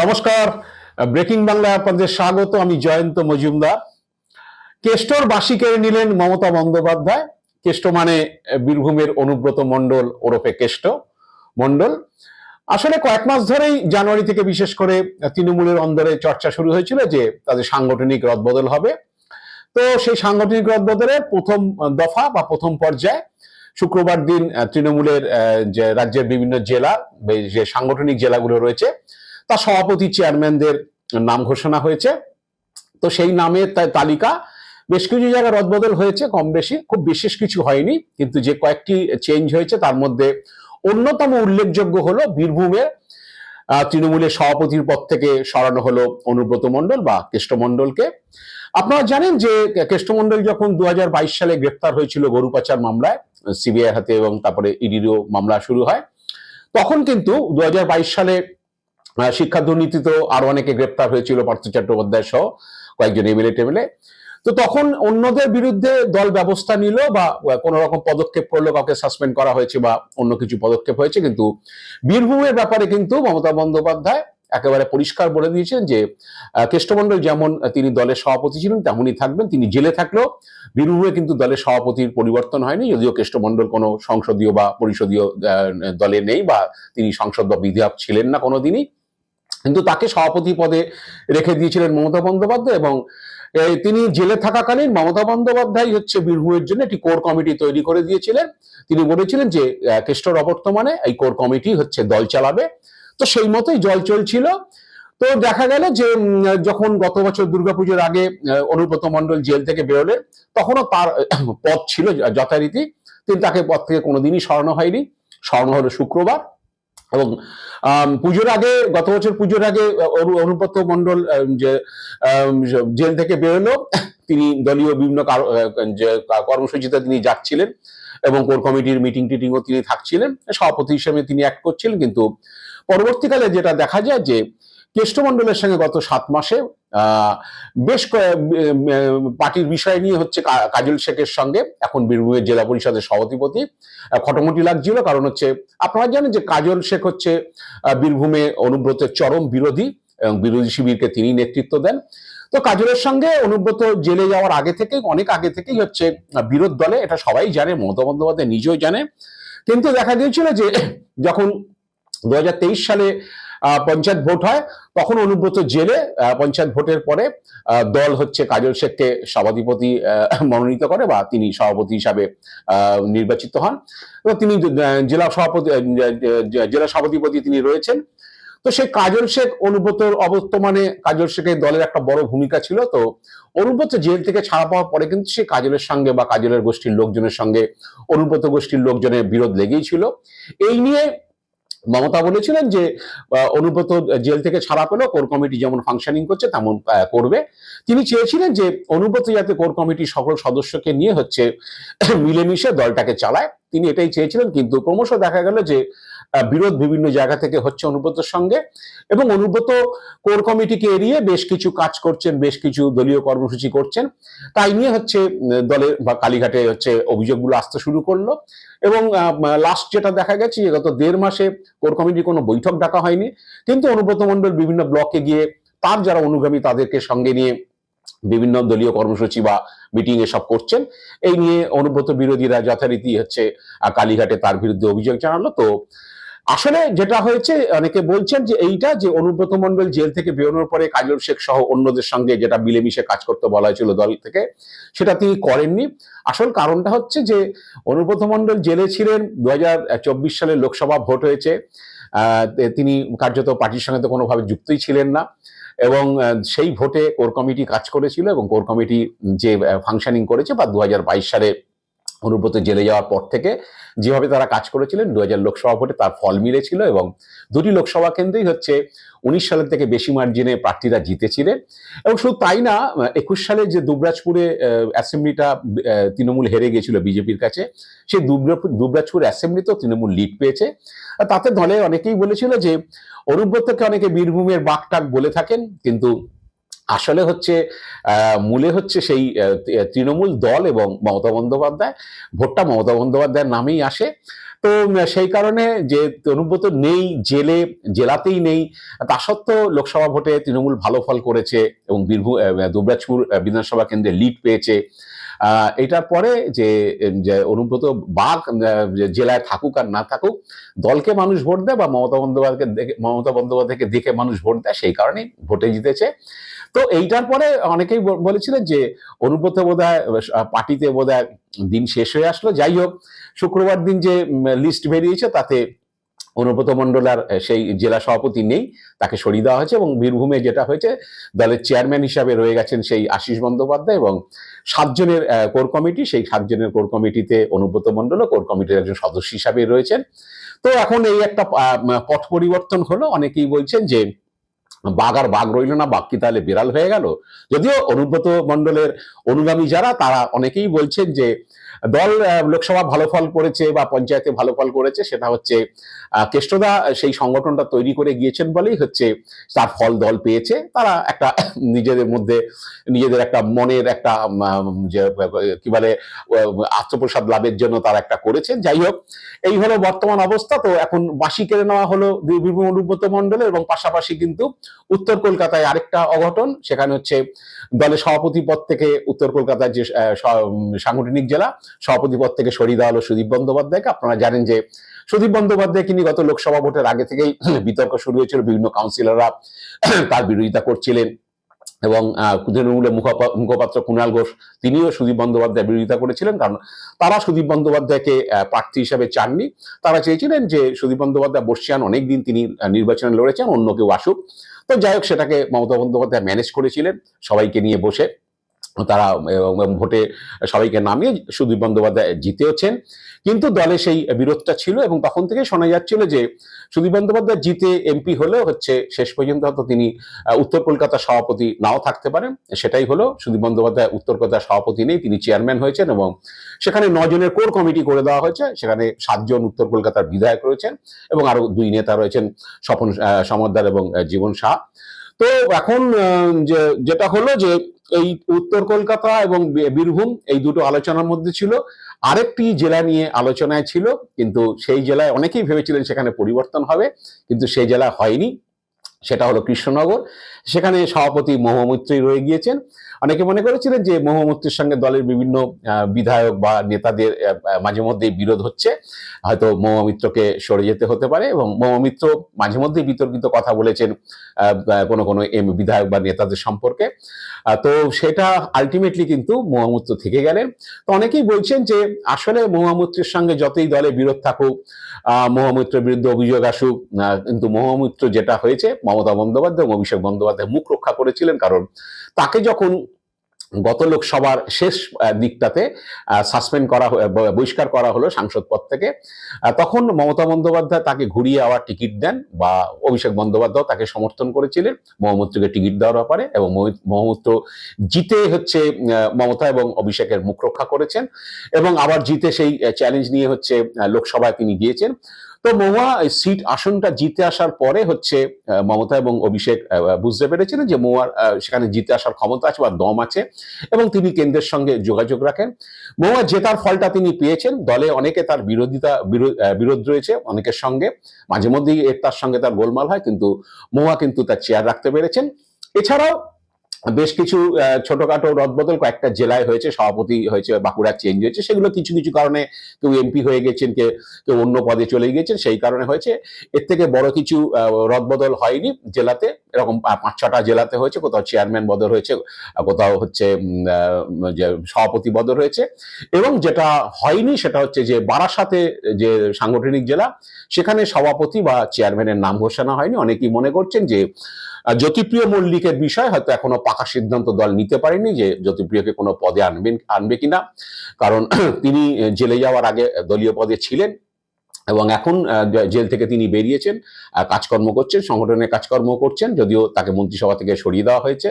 নমস্কার, ব্রেকিং বাংলায় আপনাদের স্বাগত, আমি জয়ন্ত মজুমদার। কেষ্টর বাসি কেড়ে নিলেন মমতা বন্দ্যোপাধ্যায়। কেষ্ট মানে বীরভূমের অনুব্রত মণ্ডল, ওরফে কেষ্ট মণ্ডল। আসলে কয়েক মাস ধরেই জানুয়ারি থেকে বিশেষ করে তৃণমূলের অন্দরে চর্চা শুরু হয়েছিল যে তাদের সাংগঠনিক রদবদল হবে। তো সেই সাংগঠনিক রদবদলের প্রথম দফা বা প্রথম পর্যায়ে শুক্রবার দিন তৃণমূলের যে রাজ্যের বিভিন্ন জেলা, যে সাংগঠনিক জেলাগুলো রয়েছে তার সভাপতি চেয়ারম্যানদের নাম ঘোষণা হয়েছে। তো সেই নামের তালিকা বেশ কিছু জায়গায় রদবদল হয়েছে, কম বেশি, খুব বিশেষ কিছু হয়নি। কিন্তু যে কয়েকটি চেঞ্জ হয়েছে, তার মধ্যে অন্যতম উল্লেখযোগ্য হলো বীরভূমের তৃণমূলের সভাপতির পদ থেকে সরানো হলো অনুব্রত মণ্ডল বা কেষ্টমণ্ডলকে আপনারা জানেন যে কেষ্টমণ্ডল যখন দু হাজার বাইশ সালে গ্রেপ্তার হয়েছিল গরু পাচার মামলায় সিবিআই হাতে এবং তারপরে ইডিরও মামলা শুরু হয়, তখন কিন্তু দু হাজার বাইশ সালে শিক্ষা দুর্নীতি তো আরও অনেকে গ্রেপ্তার হয়েছিল পার্থ চট্টোপাধ্যায় সহ কয়েকজন এমএলএ টেমএলএ। তো তখন অন্যদের বিরুদ্ধে দল ব্যবস্থা নিল বা কোনো রকম পদক্ষেপ করল কাউকে সাসপেন্ড করা হয়েছে বা অন্য কিছু পদক্ষেপ হয়েছে কিন্তু বীরভূমের ব্যাপারে কিন্তু মমতা বন্দ্যোপাধ্যায় একেবারে পরিষ্কার বলে দিয়েছেন যে আহ, কেষ্টমণ্ডল যেমন তিনি দলের সভাপতি ছিলেন তেমনই থাকবেন। তিনি জেলে থাকলেও বীরভূমে কিন্তু দলের সভাপতির পরিবর্তন হয়নি যদিও কেষ্টমণ্ডল কোনো সংসদীয় বা পরিষদীয় দলে নেই বা তিনি সংসদ বা বিধায়ক ছিলেন না কোনোদিনই। কিন্তু তাকে সভাপতি পদে রেখে দিয়েছিলেন মমতা বন্দ্যোপাধ্যায় এবং তিনি জেলে থাকাকালীন মমতা বন্দ্যোপাধ্যায় হচ্ছে বীরভূমের জন্য একটি কোর কমিটি তৈরি করে দিয়েছিলেন। তিনি বলেছিলেন যে কেষ্টর অবর্তমানে এই কোর কমিটি হচ্ছে দল চালাবে। তো সেই মতোই জল চলছিল। তো দেখা গেল যে যখন গত বছর দুর্গাপুজোর আগে অনুব্রত মন্ডল জেল থেকে বেরোলেন, তখনও তার পদ ছিল যথারীতি। তিনি তাকে পদ থেকে কোনোদিনই সরানো হয়নি। সরানো হলো শুক্রবার। এবং পুজোর আগে, গত বছর পুজোর আগে অনুপত্য মন্ডল যে জেল থেকে বেরোলো, তিনি দলীয় বিভিন্ন কর্মসূচিতে তিনি যাচ্ছিলেন এবং কোর কমিটির মিটিং টিটিংও তিনি থাকছিলেন। সভাপতি হিসেবে তিনি অ্যাক্ট করছিলেন, কিন্তু পরবর্তীকালে যেটা দেখা যায় যে কেষ্টমণ্ডলের সঙ্গে গত সাত মাসে বেশ পার্টির বিষয় নিয়ে হচ্ছে কাজল শেখের সঙ্গে এখন বীরভূমের জেলা পরিষদের সভাধিপতি খটোমটি লাগছিল। কারণ হচ্ছে আপনারা জানেন যে কাজল শেখ হচ্ছে বীরভূমে অনুব্রতের চরম বিরোধী এবং বিরোধী শিবিরকে তিনি নেতৃত্ব দেন। তো কাজলের সঙ্গে অনুব্রত জেলে যাওয়ার আগে থেকে অনেক আগে থেকেই হচ্ছে বিরোধ দলে, এটা সবাই জানে, মমতা বন্দ্যোপাধ্যায় নিজেও জানে। কিন্তু দেখা গিয়েছিল যে, যখন দু হাজার তেইশ সালে পঞ্চায়েত ভোট হয়, তখন অনুব্রত জেলে পঞ্চায়েত ভোটের পরে দল হচ্ছে কাজল শেখকে সভাধিপতি মনোনীত করে বা তিনি সভাপতি হিসাবে নির্বাচিত হন। এবং তিনি জেলা সভাপতি জেলা সভাধিপতি তিনি রয়েছেন। তো সেই কাজল শেখ অনুব্রতর অবর্তমানে কাজল শেখের দলের একটা বড় ভূমিকা ছিল। তো অনুব্রত জেল থেকে ছাড়া পাওয়ার পরে কিন্তু সে কাজলের সঙ্গে বা কাজলের গোষ্ঠীর লোকজনের সঙ্গে, অনুব্রত গোষ্ঠীর লোকজনের বিরোধ লেগেই ছিল। এই নিয়ে মমতা বলেছিলেন যে অনুব্রত জেল থেকে ছাড়া পেলেও কোর কমিটি যেমন ফাংশনিং করছে, তেমন করবে। তিনি চেয়েছিলেন যে, অনুব্রত যাতে কোর কমিটির সকল সদস্যকে নিয়ে হচ্ছে, মিলেমিশে দলটাকে চালায়। তিনি এটাই চেয়েছিলেন, কিন্তু ক্রমশ দেখা গেল যে বিরোধ বিভিন্ন জায়গা থেকে হচ্ছে অনুব্রতর সঙ্গে এবং অনুব্রত কোর কমিটিকে এড়িয়ে বেশ কিছু কাজ করছেন, বেশ কিছু দলীয় কর্মসূচি করছেন। তাই নিয়ে হচ্ছে দলের বা কালীঘাটে হচ্ছে অভিযোগগুলো আসতে শুরু করল এবং লাস্ট যেটা দেখা গেছে যে গত দেড় মাসে কোর কমিটির কোনো বৈঠক ডাকা হয়নি। কিন্তু অনুব্রত মণ্ডল বিভিন্ন ব্লকে গিয়ে তার যারা অনুগামী তাদেরকে সঙ্গে নিয়ে বিভিন্ন দলীয় কর্মসূচি বা মিটিং এসব করছেন। এই নিয়ে অনুব্রত বিরোধীরা যথারীতি হচ্ছে কালীঘাটে তার বিরুদ্ধে অভিযোগ জানালো। তো আসলে যেটা হয়েছে, অনেকে বলছেন যে এইটা যে অনুব্রত মণ্ডল জেল থেকে বেরোনোর পরে কাজল শেখ সহ অন্যদের সঙ্গে যেটা মিলেমিশে কাজ করতে বলা হয়েছিল দল থেকে, সেটা তিনি করেননি। আসল কারণটা হচ্ছে যে অনুব্রত মণ্ডল জেলে ছিলেন দু হাজার চব্বিশ সালে লোকসভা ভোট হয়েছে। তিনি কার্যত পার্টির সঙ্গে তো কোনোভাবে যুক্তই ছিলেন না। এবং সেই ভোটে কোর কমিটি কাজ করেছিল এবং কোর কমিটি যে ফাংশনিং করেছে বা দু হাজার বাইশ সালে অনুব্রত জেলে যাওয়ার পর থেকে যেভাবে তারা কাজ করেছিলেন দু হাজার লোকসভা ভোটে তার ফল মিলেছিল এবং দুটি লোকসভা কেন্দ্রেই হচ্ছে উনিশ সালের থেকে বেশি মার্জিনে প্রার্থীরা জিতেছিলেন এবং শুধু তাই না, একুশ সালে যে দুবরাজপুরে অ্যাসেম্বলিটা তৃণমূল হেরে গিয়েছিল বিজেপির কাছে সেই দুবরাজপুর অ্যাসেম্বলিতেও তৃণমূল লিড পেয়েছে। তাতে দলে অনেকেই বলেছিল যে, অনুব্রতকে অনেকে বীরভূমের বাকটাক বলে থাকেন, কিন্তু আসলে হচ্ছে মূলে হচ্ছে সেই তৃণমূল দল এবং মমতা বন্দ্যোপাধ্যায়, ভোটটা মমতা বন্দ্যোপাধ্যায়ের নামেই আসে। তো সেই কারণে যে অনুব্রত নেই, জেলে, জেলাতেই নেই, তা সত্ত্বেও লোকসভা ভোটে তৃণমূল ভালো ফল করেছে এবং বীরভূম দুবরাজপুর বিধানসভা কেন্দ্রে লিড পেয়েছে। এটার পরে যে অনুব্রত বাঘ জেলায় থাকুক আর না থাকুক, দলকে মানুষ ভোট দেয় বা মমতা বন্দ্যোপাধ্যায়কে দেখে, মমতা বন্দ্যোপাধ্যায়কে দেখে মানুষ ভোট দেয়, সেই কারণেই ভোটে জিতেছে। তো এইটার পরে অনেকেই বলেছিলেন যে অনুব্রত বোধ পার্টিতে বোধ দিন শেষ হয়ে আসলো। যাই হোক, শুক্রবার দিন যে লিস্ট বেরিয়েছে, তাতে অনুব্রত মণ্ডল আর সেই জেলা সভাপতি নেই, তাকে সরিয়ে দেওয়া হয়েছে এবং বীরভূমে যেটা হয়েছে, দলের চেয়ারম্যান হিসাবে রয়ে গেছেন সেই আশিস বন্দ্যোপাধ্যায় এবং সাতজনের কোর কমিটি সেই সাতজনের কোর কমিটিতে অনুব্রত মণ্ডলও কোর কমিটির একজন সদস্য হিসাবে রয়েছেন। তো এখন এই একটা পথ পরিবর্তন হলো। অনেকেই বলছেন যে বাঘ আর বাঘ রইল না, বাঘ কি তাহলে বিড়াল হয়ে গেল? যদিও অনুব্রত মণ্ডলের অনুগামী যারা, তারা অনেকেই বলছেন যে দল লোকসভা ভালো ফল করেছে বা পঞ্চায়েতে ভালো ফল করেছে, সেটা হচ্ছে কেষ্টদা সেই সংগঠনটা তৈরি করে গিয়েছেন বলেই হচ্ছে তার ফল দল পেয়েছে। তারা একটা নিজেদের মধ্যে, নিজেদের একটা মনের একটা কি বলে আত্মপ্রসাদ লাভের জন্য তারা একটা করেছেন যাই হোক, এই হলো বর্তমান অবস্থা। তো এখন বাসি কেড়ে নেওয়া হলো বীরভূম অনুব্রত মণ্ডলের এবং পাশাপাশি কিন্তু উত্তর কলকাতায় আরেকটা অঘটন। সেখানে হচ্ছে দলের সভাপতি পদ থেকে উত্তর কলকাতার যে সাংগঠনিক জেলা সভাপতি পদ থেকে সরিয়ে দেওয়া হলো সুদীপ বন্দ্যোপাধ্যায়কে। আপনারা জানেন যে সুদীপ বন্দ্যোপাধ্যায় তিনি গত লোকসভা ভোটের আগে থেকেই বিতর্ক শুরু হয়েছিল। বিভিন্ন কাউন্সিলররা তার বিরোধিতা করছিলেন এবং তৃণমূলের মুখপা- মুখপাত্র কুণাল ঘোষ তিনিও সুদীপ বন্দ্যোপাধ্যায় বিরোধিতা করেছিলেন। কারণ তারা সুদীপ বন্দ্যোপাধ্যায়কে প্রার্থী হিসেবে চাননি। তারা চেয়েছিলেন যে সুদীপ বন্দ্যোপাধ্যায় বর্ষিয়ান অনেকদিন তিনি নির্বাচনে লড়েছেন, অন্য কেউ আসুক। তো যাই হোক, সেটাকে মমতা বন্দ্যোপাধ্যায় ম্যানেজ করেছিলেন। সবাইকে নিয়ে বসে তারা ভোটে সবাইকে নামিয়ে সুদীপ বন্দ্যোপাধ্যায় জিতেওছেন। কিন্তু দলে সেই বিরোধটা ছিল এবং তখন থেকে শোনা যাচ্ছিল যে সুদীপ বন্দ্যোপাধ্যায় জিতে এমপি হলেও হচ্ছে শেষ পর্যন্ত হয়তো তিনি উত্তর কলকাতার সভাপতি নাও থাকতে পারেন। সেটাই হলো সুদীপ বন্দ্যোপাধ্যায় উত্তর কলকাতার সভাপতি নেই তিনি চেয়ারম্যান হয়েছেন এবং সেখানে নজনের কোর কমিটি করে দেওয়া হয়েছে। সেখানে সাতজন উত্তর কলকাতার বিধায়ক রয়েছেন এবং আরও দুই নেতা রয়েছেন স্বপন আহ, সমদ্দার এবং জীবন শাহ তো এখন যেটা হলো যে, এই উত্তর কলকাতা এবং বীরভূম এই দুটো আলোচনার মধ্যে ছিল। আরেকটি জেলা নিয়ে আলোচনায় ছিল, কিন্তু সেই জেলায় অনেকেই ভেবেছিলেন সেখানে পরিবর্তন হবে, কিন্তু সেই জেলা হয়নি। সেটা হলো কৃষ্ণনগর। সেখানে সভাপতি মহামৈত্রী রয়ে গিয়েছেন। অনেকে মনে করেছিলেন যে মহামৈত্রীর সঙ্গে দলের বিভিন্ন বিধায়ক বা নেতাদের মাঝে মধ্যে বিরোধ হচ্ছে। হয়তো মহামিত্রকে সরে যেতে হতে পারে এবং মহামিত্র মাঝে মধ্যেই বিতর্কিত কথা বলেছেন কোনো কোনো এম, বিধায়ক বা নেতাদের সম্পর্কে। তো সেটা আলটিমেটলি কিন্তু মহামূত্র থেকে গেলেন। তো অনেকেই বলছেন যে আসলে মহামূত্রের সঙ্গে যতই দলে বিরোধ থাকুক মহামূত্রের বিরুদ্ধে অভিযোগ আসুক কিন্তু মহামূত্র যেটা হয়েছে মমতা বন্দ্যোপাধ্যায় এবং অভিষেক বন্দ্যোপাধ্যায় মুখ রক্ষা করেছিলেন, কারণ তাকে যখন গত লোকসভার শেষ দিকটাতে সাসপেন্ড করা বহিষ্কার করা হলো সাংসদ পদ থেকে তখন মমতা বন্দ্যোপাধ্যায় তাকে ঘুরিয়ে আবার টিকিট দেন বা অভিষেক বন্দ্যোপাধ্যায় তাকে সমর্থন করেছিলেন মহামূত্রকে টিকিট দেওয়ার ব্যাপারে এবং মহি- মহামূত্র জিতে হচ্ছে মমতা এবং অভিষেকের মুখ রক্ষা করেছেন এবং আবার জিতে সেই চ্যালেঞ্জ নিয়ে হচ্ছে লোকসভায় তিনি গিয়েছেন। তো মহুয়া সিট আসনটা জিতে আসার পরে হচ্ছে মমতা এবং অভিষেক বুঝতে পেরেছিলেন যে মহুয়ার সেখানে জিতে আসার ক্ষমতা আছে বা দম আছে এবং তিনি কেন্দ্রের সঙ্গে যোগাযোগ রাখেন। মহুয়া জেতার ফলটা তিনি পেয়েছেন। দলে অনেকে তার বিরোধিতা, বিরো- বিরোধ রয়েছে অনেকের সঙ্গে। মাঝে মধ্যেই তার সঙ্গে তার গোলমাল হয়, কিন্তু মহুয়া কিন্তু তার চেয়ার রাখতে পেরেছেন। এছাড়াও বেশ কিছু ছোটখাটো রদবদল কয়েকটা জেলায় হয়েছে, সভাপতি হয়েছে বাঁকুড়া চেঞ্জ হয়েছে, সেগুলো কিছু কিছু কারণে কেউ এমপি হয়ে গেছেন কে কেউ অন্য পদে চলে গিয়েছেন, সেই কারণে হয়েছে। এর থেকে বড় কিছু রদবদল হয়নি জেলাতে, এরকম পাঁচ, ছটা জেলাতে হয়েছে, কোথাও চেয়ারম্যান বদল হয়েছে, কোথাও হচ্ছে সভাপতি বদল হয়েছে। এবং যেটা হয়নি সেটা হচ্ছে যে বারাসাতে যে সাংগঠনিক জেলা, সেখানে সভাপতি বা চেয়ারম্যানের নাম ঘোষণা হয়নি। অনেকেই মনে করছেন যে জ্যোতিপ্রিয় মল্লিকের বিষয় হয়তো এখনও পাকা সিদ্ধান্ত দল নিতে পারেনি যে জ্যোতিপ্রিয়কে কোনো পদে আনবেন আনবে কিনা। কারণ তিনি জেলে যাওয়ার আগে দলীয় পদে ছিলেন। এবং এখন জেল থেকে তিনি বেরিয়েছেন কাজকর্ম করছেন, সংগঠনের কাজকর্ম করছেন, যদিও তাকে মন্ত্রিসভা থেকে সরিয়ে দেওয়া হয়েছে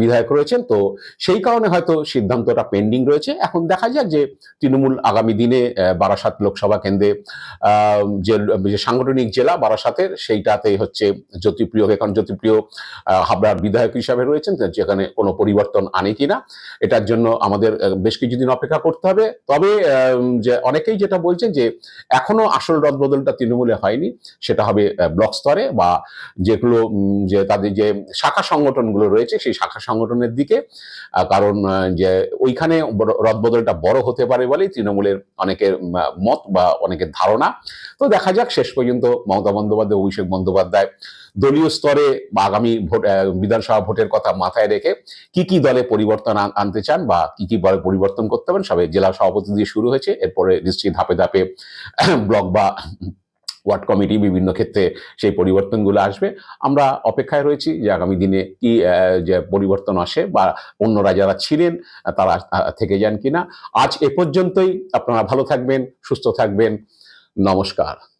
বিধায়ক রয়েছেন, তো সেই কারণে হয়তো সিদ্ধান্তটা পেন্ডিং রয়েছে। এখন দেখা যাক যে তৃণমূল আগামী দিনে বারাসাত লোকসভা কেন্দ্রে যে সাংগঠনিক জেলা বারাসাতের, সেইটাতে হচ্ছে জ্যোতিপ্রিয় এখন জ্যোতিপ্রিয় হাবড়ার বিধায়ক হিসাবে রয়েছেন যেখানে কোনো পরিবর্তন আনে কিনা, এটার জন্য আমাদের বেশ কিছুদিন অপেক্ষা করতে হবে। তবে যে অনেকেই যেটা বলছেন যে এখনও আসল রদবদলটা তৃণমূলে হয়নি, সেটা হবে ব্লক স্তরে বা যেগুলো যে তাদের যে শাখা সংগঠনগুলো রয়েছে, সেই শাখা সংগঠনের দিকে কারণ যে ওইখানে রদবদলটা বড় হতে পারে বলেই তৃণমূলের অনেকের মত বা অনেকের ধারণা। তো দেখা যাক, শেষ পর্যন্ত মমতা বন্দ্যোপাধ্যায়, অভিষেক বন্দ্যোপাধ্যায় দলীয় স্তরে বা আগামী ভোট বিধানসভা ভোটের কথা মাথায় রেখে কি কি দলে পরিবর্তন আনতে চান বা কি কি দলে পরিবর্তন করতে পারেন, সবে জেলা সভাপতি দিয়ে শুরু হয়েছে, এরপরে নিশ্চয়ই ধাপে ধাপে ব্লক বা ওয়ার্ড কমিটি বিভিন্ন ক্ষেত্রে সেই পরিবর্তনগুলো আসবে। আমরা অপেক্ষায় রয়েছি যে আগামী দিনে কি যে পরিবর্তন আসে বা অন্যরা যারা ছিলেন, তারা থেকে যান কিনা। আজ এ পর্যন্তই। আপনারা ভালো থাকবেন, সুস্থ থাকবেন। নমস্কার।